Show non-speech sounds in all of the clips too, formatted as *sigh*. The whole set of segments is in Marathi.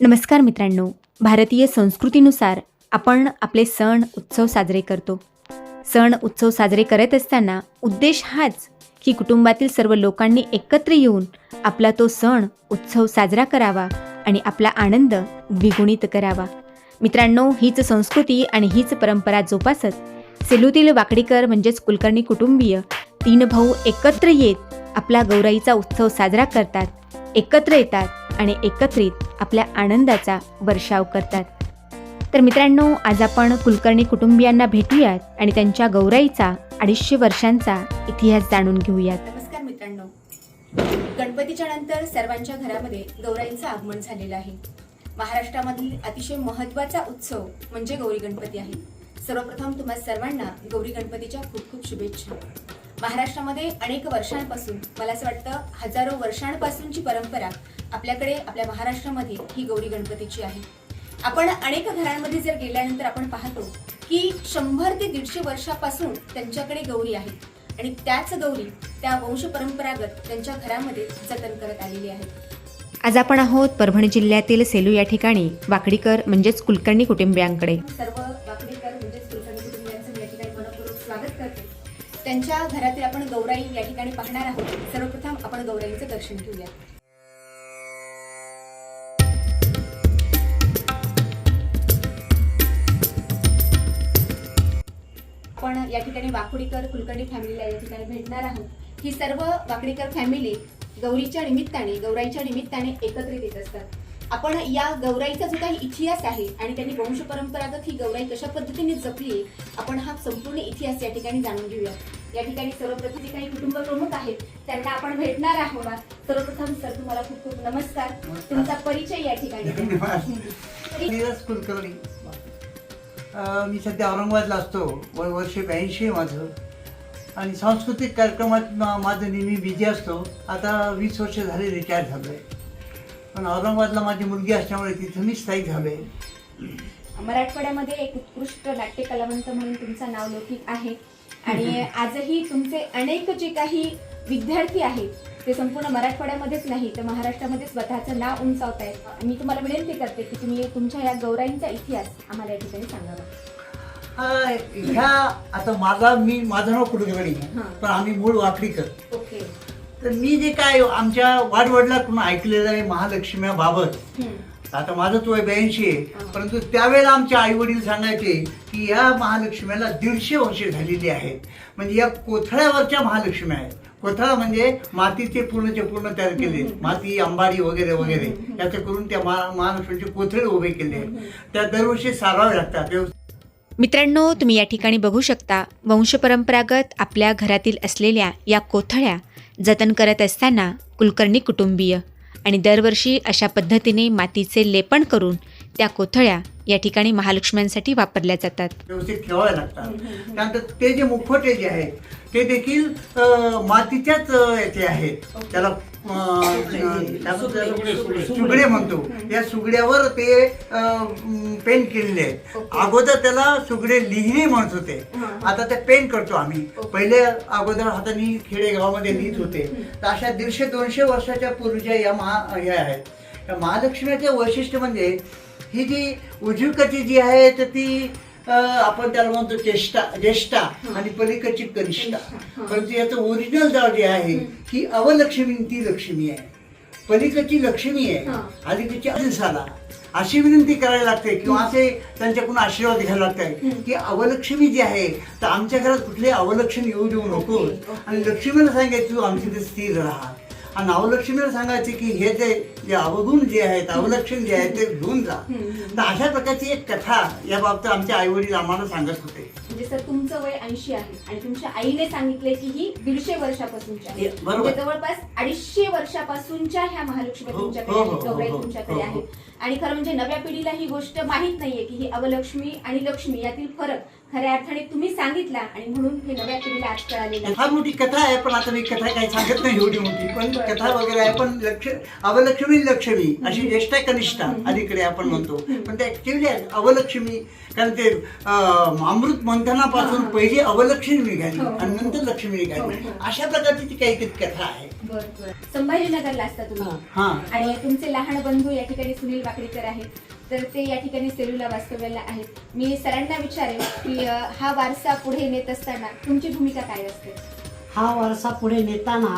नमस्कार मित्रांनो भारतीय संस्कृतीनुसार आपण आपले सण उत्सव साजरे करतो. सण उत्सव साजरे करत असताना उद्देश हाच की कुटुंबातील सर्व लोकांनी एकत्र येऊन आपला तो सण उत्सव साजरा करावा आणि आपला आनंद द्विगुणित करावा. मित्रांनो हीच संस्कृती आणि हीच परंपरा जोपासत सेलूतील वाकडीकर म्हणजेच कुलकर्णी कुटुंबीय तीन भाऊ एकत्र येत आपला गौराईचा उत्सव साजरा करतात एकत्र येतात आणि एकत्रित आपल्या आनंदाचा वर्षाव करतात. तर मित्रांनो आज आपण कुलकर्णी कुटुंबियांना भेटूयात आणि त्यांच्या गौराईचा अडीचशे वर्षांचा इतिहास जाणून घेऊयात. नमस्कार मित्रांनो. गणपतीच्या नंतर सर्वांच्या घरामध्ये गौराईंचं आगमन झालेलं आहे. महाराष्ट्रामधील अतिशय महत्त्वाचा उत्सव म्हणजे गौरी गणपती आहे. सर्वप्रथम तुम्हा सर्वांना गौरी गणपतीच्या खूप खूप शुभेच्छा. महाराष्ट्रामध्ये अनेक वर्षांपासून मला असं वाटतं हजारो वर्षांपासूनची परंपरा आपल्याकडे आपल्या महाराष्ट्रामध्ये ही गौरी गणपतीची आहे. आपण अनेक घरांमध्ये जर गेल्यानंतर आपण पाहतो की शंभर ते दीडशे वर्षापासून त्यांच्याकडे गौरी आहेत आणि त्याच गौरी त्या वंश परंपरागत त्यांच्या घरामध्ये जतन करत आलेली आहेत आज आपण आहोत परभणी जिल्ह्यातील सेलू या ठिकाणी वाकडीकर म्हणजेच कुलकर्णी कुटुंबियांकडे. सर्व त्यांच्या घरातील आपण गौराई या ठिकाणी पाहणार आहोत. सर्वप्रथम आपण गौराईचं दर्शन घेऊया. आपण या ठिकाणी वाकुडीकर कुलकर्णी फॅमिलीला या ठिकाणी भेटणार आहोत. ही सर्व वाकडीकर फॅमिली गौरीच्या निमित्ताने गौराईच्या निमित्ताने एकत्रित येत असतात. आपण या गौराईचा जो काही इतिहास आहे आणि त्यांनी वंश परंपरागत ही गौराई कशा पद्धतीने जपली आपण हा संपूर्ण इतिहास या ठिकाणी जाणून घेऊया. या ठिकाणी सर्वप्रथम जे काही कुटुंब प्रमुख आहेत त्यांना आपण भेटणार आहोत. सर्वप्रथम सर तुम्हाला खूप खूप नमस्कार. तुमचा परिचय या ठिकाणी कुलकर्णी मी सध्या औरंगाबादला असतो. व वर्ष ब्याऐंशी माझं. आणि सांस्कृतिक कार्यक्रमात माझं नेहमी बिझी असतो. आता वीस वर्ष झाले रिटायर झालो आहे पण औरंगाबादला माझी मुलगी असल्यामुळे तिथं मी स्थायिक झालो आहे मराठवाड्यामध्ये एक उत्कृष्ट नाट्य कलावंत म्हणून तुमचं नाव लौकिक आहे आणि आजही तुमचे अनेक जे काही विद्यार्थी आहेत ते संपूर्ण मराठवाड्यामध्येच नाही तर महाराष्ट्रामध्ये स्वतःचं नाव उंचावत आहेत मी तुम्हाला विनंती करते की तुम्ही तुमच्या या गौराईंचा इतिहास आम्हाला या ठिकाणी सांगावा हा, ह्या आता माझा मी माझं नाव आहे. हां. पण आम्ही मूळ वाकडीकर ओके तर मी जे काय आमच्या वाडवडिलाकडून ऐकलेलं आहे महालक्ष्म्याबाबत. आता माझं तो ब्याऐंशी आहे. परंतु त्यावेळेला आमचे आई वडील सांगायचे की या महालक्ष्म्याला दीडशे वर्षे झालेली आहेत. म्हणजे या कोथळ्यावरच्या महालक्ष्म्या आहेत. कोथळा म्हणजे मातीचे पूर्णचे पूर्ण तयार केले. माती अंबाडी वगैरे वगैरे. याचं करून त्या महा महालक्ष्मीचे कोथळे उभे केले. आहेत त्या दरवर्षी सारावे लागतात. मित्रांनो तुम्ही या ठिकाणी बघू शकता वंशपरंपरागत आपल्या घरातील असलेल्या या कोथळ्या जतन करत असताना कुलकर्णी कुटुंबीय. आणि दरवर्षी अशा पद्धतीने मातीचे लेपण करून त्या कोथळ्या या ठिकाणी महालक्ष्म्यांसाठी वापरल्या जातात. व्यवस्थित ठेवाव्या लागतात. त्यानंतर ते जे मुखवटे जे आहेत ते देखील अं, मातीच्याच अं, याचे आहेत. त्याला सुगडे म्हणतो. या सुगड्यावर ते पेंट केलेले आहेत. अगोदर त्याला सुगडे लिहिणे म्हणत होते. आता ते पेंट करतो आम्ही. पहिले अगोदर हाताने खेडेगावामध्ये लिहित होते. तर अशा दीडशे दोनशे वर्षाच्या पूर्वीच्या या महा या आहेत. महालक्ष्मीचे वैशिष्ट्य म्हणजे ही जी उजवीकडची जी आहे तर ती आपण त्याला म्हणतो चेष्टा ज्येष्ठा आणि पलीकडची कनिष्ठा. परंतु याचं ओरिजिनल नाव जे आहे ही अवलक्ष्मी ती लक्ष्मी आहे. पलीकडची लक्ष्मी आहे. अलीकडची अदिसाला अशी विनंती करायला लागते किंवा असे त्यांच्याकडून आशीर्वाद घ्यायला लागते की अवलक्ष्मी जी आहे तर आमच्या घरात कुठले अवलक्षण येऊ देऊ नको आणि लक्ष्मीला सांगायचं तू आमच्या इथे स्थिर राहा. आणि अवलक्ष्मीला सांगायचे की हे जे जे अवगुण जे आहेत अवलक्षण जे आहे ते घेऊन जा. तर अशा प्रकारची एक कथा या बाबतीत आमचे आई वडील आम्हाला सांगत होते. म्हणजे सर तुमचं वय ऐंशी आहे आणि तुमच्या आईने सांगितले की ही दीडशे वर्षापासूनची आहे. म्हणजे जवळपास अडीचशे वर्षापासूनच्या ह्या महालक्ष्मी हो, तुमच्याकडे हो, आहेत हो, गौराई तुमच्याकडे हो, हो. आहेत. आणि खरं म्हणजे नव्या पिढीला ही गोष्ट माहीत नाहीये की ही अवलक्ष्मी आणि लक्ष्मी यातील फरक खऱ्या अर्थाने तुम्ही सांगितला आणि म्हणून हे नव्या पिढीला आज कळालेलं. फार मोठी कथा आहे पण आता मी कथा काही सांगत नाही एवढी मोठी. पण कथा वगैरे आहे पण लक्ष अवलक्ष्मी लक्ष्मी अशी ज्येष्ठा कनिष्ठा अलीकडे आपण म्हणतो. पण ते ऍक्च्युअली अवलक्ष्मी. कारण ते अमृत मंथनापासून पहिली अवलक्ष्मी निघाली हो. आणि नंतर लक्ष्मी निघाली हो. अशा प्रकारची ती काही कथा आहे. संभाजीनगरला असता तुम्ही. हा. आणि तुमचे लहान बंधू या ठिकाणी सुनील वाकडीकर आहेत. तर ते या ठिकाणी सेलूला वास्तव्याला आहेत. मी सरांना विचारेन की हा वारसा पुढे नेत असताना तुमची भूमिका काय असते? हा वारसा पुढे नेताना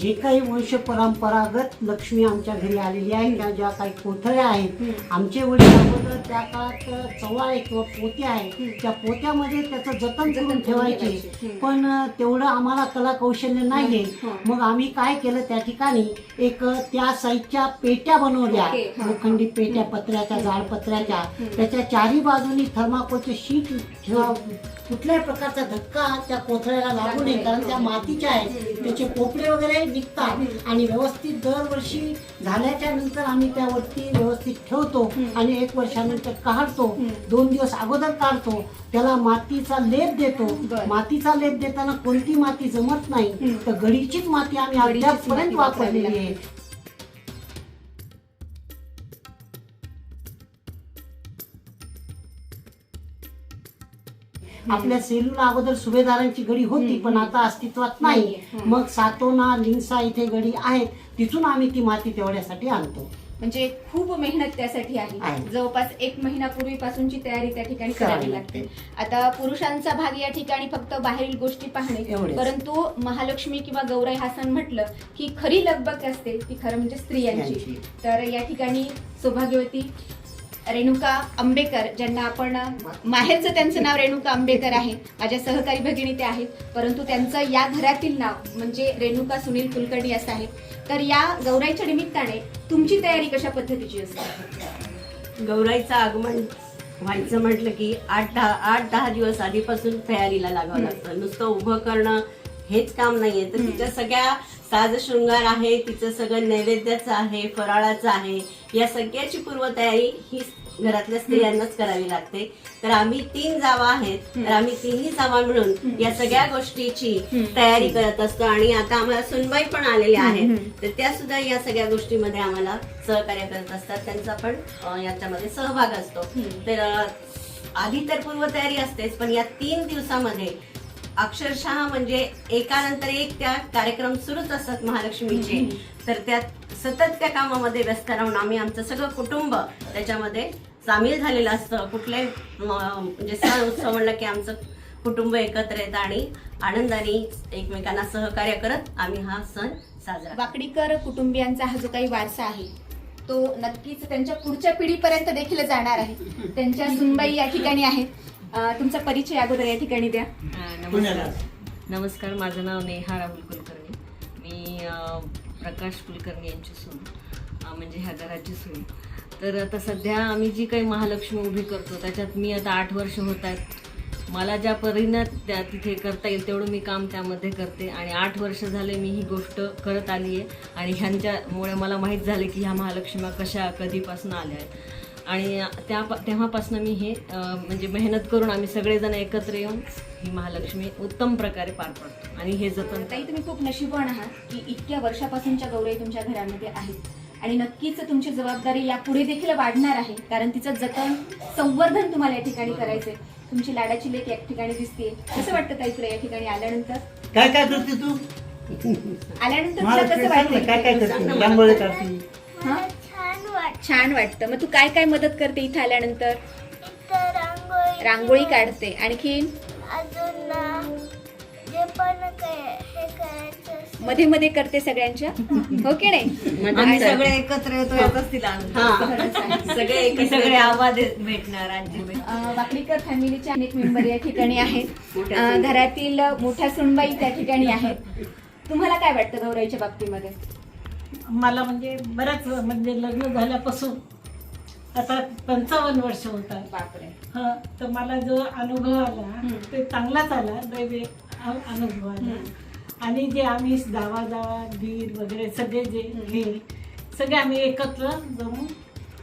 जे काही वंश परंपरागत लक्ष्मी आमच्या घरी आलेली आहे त्या ज्या काही कोथळ्या आहेत आमचे वडील अगोदर त्या काळात चव्हाळे किंवा पोते आहेत त्या पोत्यामध्ये त्याचं जतन जतन करून ठेवायचे. पण तेवढं आम्हाला कला कौशल्य नाहीये. हम्म. मग आम्ही काय केलं त्या ठिकाणी? एक त्या साईजच्या पेट्या बनवल्या. हा. लोखंडी पेट्या पत्र्याच्या जाड पत्र्याच्या. त्याच्या चारी बाजूनी थर्माकोलचे शीट ठेवा कुठल्याही प्रकारचा धक्का त्या कोथळ्याला लागू नये कारण त्या मातीच्या आहेत. त्याचे पोपडे वगैरे निघतात. आणि व्यवस्थित दरवर्षी झाल्याच्यानंतर आम्ही त्यावरती व्यवस्थित ठेवतो आणि एक वर्षानंतर काढतो. दोन दिवस अगोदर काढतो. त्याला मातीचा लेप देतो. मातीचा लेप देताना कोणती माती जमत नाही. तर गडीचीच माती आम्ही अद्यापपर्यंत वापरलेली आहे. आपल्या सेलूला अगोदर सुभेदारांची गडी होती पण आता अस्तित्वात नाही. मग सातोना लिंसा इथे गडी आहेत. तिथून आम्ही ती माती तेवढ्यासाठी आणतो. म्हणजे खूप मेहनत त्यासाठी आहे. जवळपास एक महिना पूर्वीपासूनची तयारी त्या ठिकाणी करावी लागते. आता पुरुषांचा भाग या ठिकाणी फक्त बाहेरील गोष्टी पाहणे. परंतु महालक्ष्मी किंवा गौराई हा सण म्हटलं की खरी लगबग असते ती खरं म्हणजे स्त्रियांची. स्त्रियांची. तर या ठिकाणी सौभाग्यवती रेणुका आंबेकर ज्यांना आपण माहेरचं त्यांचं नाव रेणुका आंबेकर आहे. माझ्या सहकारी भगिनी ते आहेत. परंतु त्यांचं या घरातील नाव म्हणजे रेणुका सुनील कुलकर्णी असं आहे. तर या गौराईच्या निमित्ताने तुमची तयारी कशा पद्धतीची असते? गौराईचं आगमन व्हायचं म्हटलं की आठ दहा आठ दहा दिवस आधीपासून तयारीला लागावं लागतं. नुसतं उभं करणं हेच काम नाहीये. तर तिच्या सगळ्या साज शृंगार आहे तिचं सगळं नैवेद्याचं आहे फराळाचं आहे. या सगळ्याची पूर्वतयारी ही घरातल्या स्त्रियांनाच करावी लागते. तर आम्ही तीन जावा आहेत. तर आम्ही तिन्ही जावा मिळून या सगळ्या गोष्टीची तयारी करत असतो. आणि आता आम्हाला सुनबाई पण आलेल्या आहेत. तर त्या सुद्धा या सगळ्या गोष्टीमध्ये आम्हाला सहकार्य करत असतात. त्यांचा पण याच्यामध्ये सहभाग असतो. तर आधी तर पूर्वतयारी असतेच पण या तीन दिवसामध्ये अक्षरशः म्हणजे एकानंतर एक त्या कार्यक्रम सुरूच असतात महालक्ष्मीचे. तर त्यात सतत त्या कामामध्ये व्यस्त राहून आम्ही आमचं सगळं कुटुंब त्याच्यामध्ये सामील झालेलं असतं. कुठले म्हणजे सण उत्सव म्हणलं की आमचं कुटुंब एकत्र येतं आणि आनंदाने एकमेकांना सहकार्य करत आम्ही हा सण साजरा वाकडीकर कुटुंबियांचा हा जो काही वारसा आहे तो नक्कीच त्यांच्या पुढच्या पिढीपर्यंत देखील जाणार आहे. त्यांच्या सुनबाई या ठिकाणी आहेत. अं, तुमचा परिचय अगोदर या ठिकाणी द्या. पुण्याला. नमस्कार. नमस्कार माझं नाव नेहा राहुल कुलकर्णी. मी अ, प्रकाश कुलकर्णी यांची सून अ, म्हणजे ह्या घराची सून तर आता सध्या आम्ही जी काही महालक्ष्मी उभी करतो त्याच्यात मी आता आठ वर्ष होत आहेत. मला ज्या परीनं त्या तिथे करता येईल तेवढं मी काम त्यामध्ये करते आणि आठ वर्ष झाले मी ही गोष्ट करत आली आहे आणि ह्यांच्यामुळे मला माहीत झाले की ह्या महालक्ष्म्या कशा कधीपासून आल्या आहेत. आणि त्या तेव्हापासून मी हे म्हणजे मेहनत करून आम्ही सगळेजण एकत्र येऊन ही महालक्ष्मी उत्तम प्रकारे पार पाडतो. आणि हे जतन ताई तुम्ही खूप नशीबवान आहात की इतक्या वर्षापासूनच्या गौराई तुमच्या घरामध्ये आहेत. आणि नक्कीच तुमची जबाबदारी यापुढे देखील वाढणार आहे कारण तिचं जतन संवर्धन तुम्हाला या ठिकाणी करायचंय. तुमची लाडाची लेख या ठिकाणी दिसते. कसं वाटतं ताई तुला या ठिकाणी आल्यानंतर? काय काय करते तू? आल्यानंतर तुला कसं ते सांग ना, काय काय वाटतं करते. हा? छान वाटत. मग तू काय काय मदत करते इथं आल्यानंतर? रांगोळी रांगोळी काढते. आणखीन? अजून ना, जे पण काय हे करायचं असतं, मध्ये मध्ये करते सगळ्यांच्या? हो की नाही? आम्ही सगळे एकत्र येतो आहे. सगळे *laughs* आवाज भेटणार आजी भेटणार. अं, वाकडीकर फॅमिलीचे अनेक मेंबर या ठिकाणी आहेत. घरातील मोठ्या सुनबाई त्या ठिकाणी आहेत. तुम्हाला काय वाटतं गौराईच्या बाबतीमध्ये? मला म्हणजे बऱ्याच म्हणजे लग्न झाल्यापासून आता पंचावन्न वर्ष होतात बापरे. हा तर मला जो अनुभव आला. ते चांगलाच आला दैवी अनुभव आला. आणि जे आम्ही जावा जावा दीर वगैरे सगळे जे हे सगळे आम्ही एकत्र जमून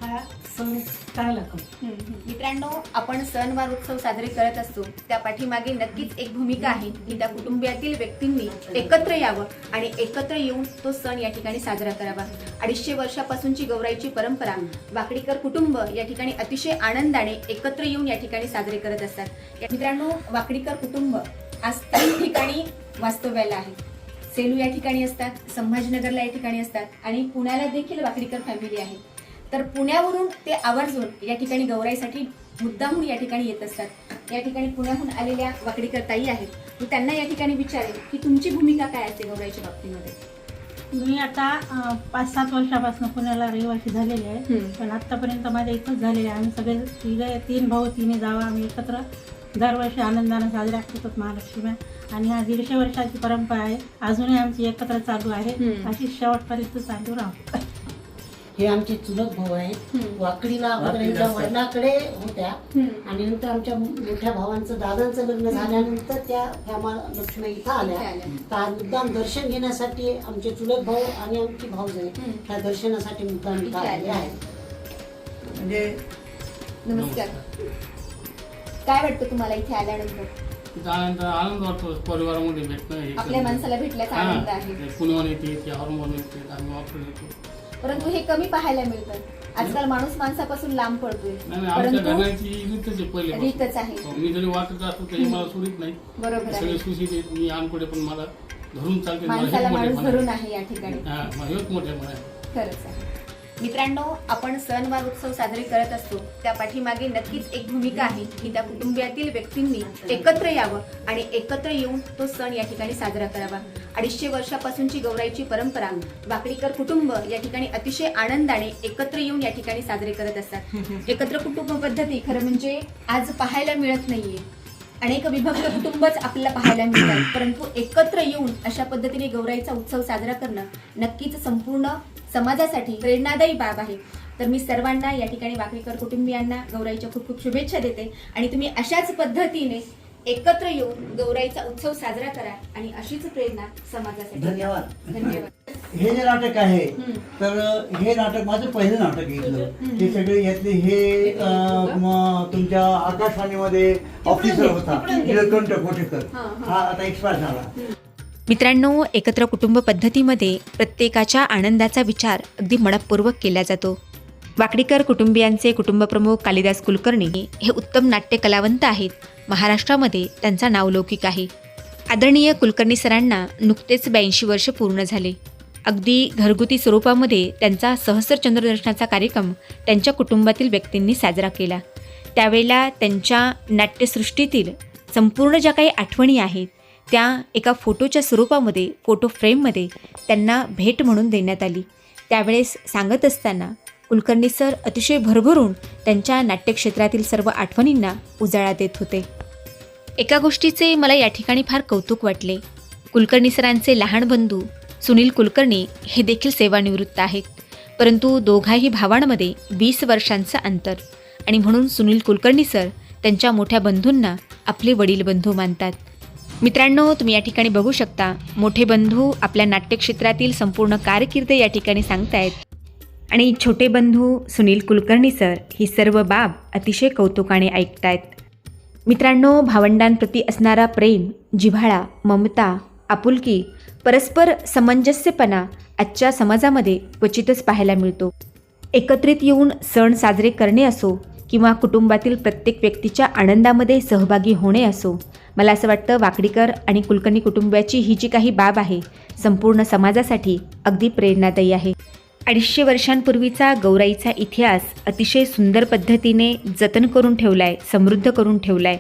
हा सण चांगला करतो मित्रांनो आपण सणवार उत्सव साजरे करत असतो. त्या पाठीमागे नक्कीच एक भूमिका आहे. की त्या कुटुंबियातील व्यक्तींनी एकत्र यावं आणि एकत्र येऊन तो सण या ठिकाणी साजरा करावा. अडीचशे वर्षापासूनची गौराईची परंपरा वाकडीकर कुटुंब या ठिकाणी अतिशय आनंदाने एकत्र येऊन या ठिकाणी साजरे करत असतात. या- मित्रांनो वाकडीकर कुटुंब आज तीन ठिकाणी वास्तव्याला आहे. सेलू या ठिकाणी असतात संभाजीनगरला या ठिकाणी असतात आणि पुण्याला देखील वाकडीकर फॅमिली आहे. तर पुण्यावरून ते आवर्जून या ठिकाणी गौराईसाठी मुद्दामून या ठिकाणी येत असतात. या ठिकाणी पुण्याहून आलेल्या वाकडीकर ताई आहेत. मी त्यांना या ठिकाणी विचारेल की तुमची भूमिका काय असते गौराईच्या बाबतीमध्ये? मी आता पाच सात वर्षापासून पुण्याला रहिवासी झालेले आहे. पण आत्तापर्यंत माझ्या इथंच झालेले आहे. आम्ही सगळे तिघे तीन भाऊ तिन्ही जावा. आम्ही एकत्र दरवर्षी आनंदाने साजऱ्या करतो महालक्ष्म्या आणि हा दीडशे वर्षाची परंपरा आहे. अजूनही आमची एकत्र चालू आहे. अशी शेवटपर्यंत चालू राहू. हे आमचे चुलत भाऊ आहेत. वाकडीला अगोदर यांच्या वडिलाकडे होत्या. आणि नंतर आमच्या मोठ्या भावांचं दादांचं लग्न झाल्यानंतर त्या ह्या लक्ष्मी इथं आल्या. तर मुद्दाम दर्शन घेण्यासाठी आमचे चुलत भाऊ आणि आमची भाऊज आहे हम्म. त्या दर्शनासाठी मुद्दाम इथं इथे आले आल्या. आहेत. म्हणजे नमस्कार. काय वाटतं तुम्हाला इथे आल्यानंतर? आनंद वाटतो. परिवारामध्ये भेटणं हे आपल्या. माणसाला भेटल्याचा हा, आनंद आहे. पुण्याहून येते ते औरंगाबाद येते आम्ही वापरून येतो परंतु हे कमी पाहायला मिळतं. आजकाल माणूस माणसापासून लांब पडतोय. नाही नाही आमच्या परंतु रीतच आहे पहिले रीतच आहे. मी जरी वाटत असतो तरी मला सुरीत नाही. बरोबर आहे. सगळे सुशीत आहेत मी आमकडे पण मला धरून चालते. मला माणसाला हेच माणूस मोठे धरून आहे या ठिकाणी. हा मला हेच मोठे मला खरंच आहे. मित्रांनो आपण सणवार उत्सव साजरे करत असतो. त्या पाठीमागे नक्कीच एक भूमिका आहे की त्या कुटुंबियातील व्यक्तींनी एकत्र यावं आणि एकत्र येऊन तो सण या ठिकाणी साजरा करावा. अडीचशे वर्षापासूनची गौराईची परंपरा वाकडीकर कुटुंब या ठिकाणी अतिशय आनंदाने एकत्र येऊन या ठिकाणी साजरे करत असतात. एकत्र कुटुंब पद्धती खरं म्हणजे आज पाहायला मिळत नाहीये. अनेक विभक्त कुटुंबच आपल्याला पाहायला मिळतात. परंतु एकत्र येऊन अशा पद्धतीने गौराईचा उत्सव साजरा करणं नक्कीच संपूर्ण समाजासाठी प्रेरणादायी बाब आहे. तर मी सर्वांना या ठिकाणी वाकरीकर कुटुंबियांना गौराईच्या खूप खूप शुभेच्छा देते आणि तुम्ही अशाच पद्धतीने एकत्र येऊन गौराईचा उत्सव साजरा करा आणि अशीच प्रेरणा समाजासाठी. धन्यवाद. धन्यवाद. हे जे नाटक आहे. तर हे नाटक माझं पहिलं नाटक इथलं. हे सगळे यातले हे अं, म, तुमच्या आकाशवाणीमध्ये ऑफिसर होता निळकंठ कोठेकर. हा, आता एक्सपायर झाला. मित्रांनो एकत्र कुटुंब पद्धतीमध्ये प्रत्येकाच्या आनंदाचा विचार अगदी मनपूर्वक केला जातो. वाकडीकर कुटुंबियांचे कुटुंबप्रमुख कालिदास कुलकर्णी हे उत्तम नाट्य कलावंत आहेत. महाराष्ट्रामध्ये त्यांचा नावलौकिक आहे. आदरणीय कुलकर्णी सरांना नुकतेच ब्याऐंशी वर्ष पूर्ण झाले. अगदी घरगुती स्वरूपामध्ये त्यांचा सहस्र चंद्रदर्शनाचा कार्यक्रम त्यांच्या कुटुंबातील व्यक्तींनी साजरा केला. त्यावेळेला त्यांच्या नाट्यसृष्टीतील संपूर्ण ज्या काही आठवणी आहेत त्या एका फोटोच्या स्वरूपामध्ये फोटो फ्रेममध्ये त्यांना भेट म्हणून देण्यात आली. त्यावेळेस सांगत असताना कुलकर्णी सर अतिशय भरभरून त्यांच्या नाट्यक्षेत्रातील सर्व आठवणींना उजाळा देत होते. एका गोष्टीचे मला या ठिकाणी फार कौतुक वाटले. कुलकर्णी सरांचे लहान बंधू सुनील कुलकर्णी हे देखील सेवानिवृत्त आहेत. परंतु दोघाही भावांमध्ये वीस वर्षांचं अंतर आणि म्हणून सुनील कुलकर्णी सर त्यांच्या मोठ्या बंधूंना आपले वडील बंधू मानतात. मित्रांनो तुम्ही या ठिकाणी बघू शकता मोठे बंधू आपल्या नाट्यक्षेत्रातील संपूर्ण कारकीर्द या ठिकाणी सांगतायत. आणि छोटे बंधू सुनील कुलकर्णी सर ही सर्व बाब अतिशय कौतुकाने ऐकतायत. मित्रांनो भावंडांप्रती असणारा प्रेम जिव्हाळा ममता आपुलकी परस्पर समंजस्यपणा आजच्या समाजामध्ये क्वचितच पाहायला मिळतो. एकत्रित येऊन सण साजरे करणे असो किंवा कुटुंबातील प्रत्येक व्यक्तीच्या आनंदामध्ये सहभागी होणे असो मला असं वाटतं वाकडीकर आणि कुलकर्णी कुटुंबाची ही जी काही बाब आहे संपूर्ण समाजासाठी अगदी प्रेरणादायी आहे. अडीचशे वर्षांपूर्वीचा गौराईचा इतिहास अतिशय सुंदर पद्धतीने जतन करून ठेवला आहे समृद्ध करून ठेवला आहे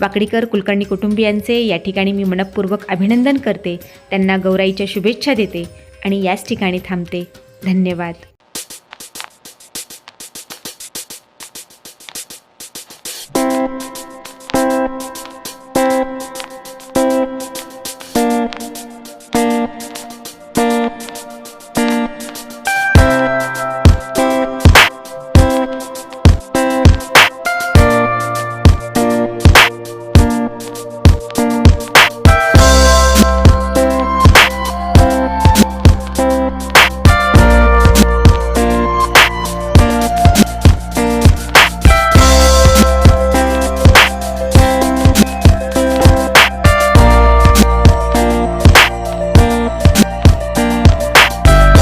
वाकडीकर कुलकर्णी कुटुंबियांचे या ठिकाणी मी मनपूर्वक अभिनंदन करते. त्यांना गौराईच्या शुभेच्छा देते आणि याच ठिकाणी थांबते. धन्यवाद.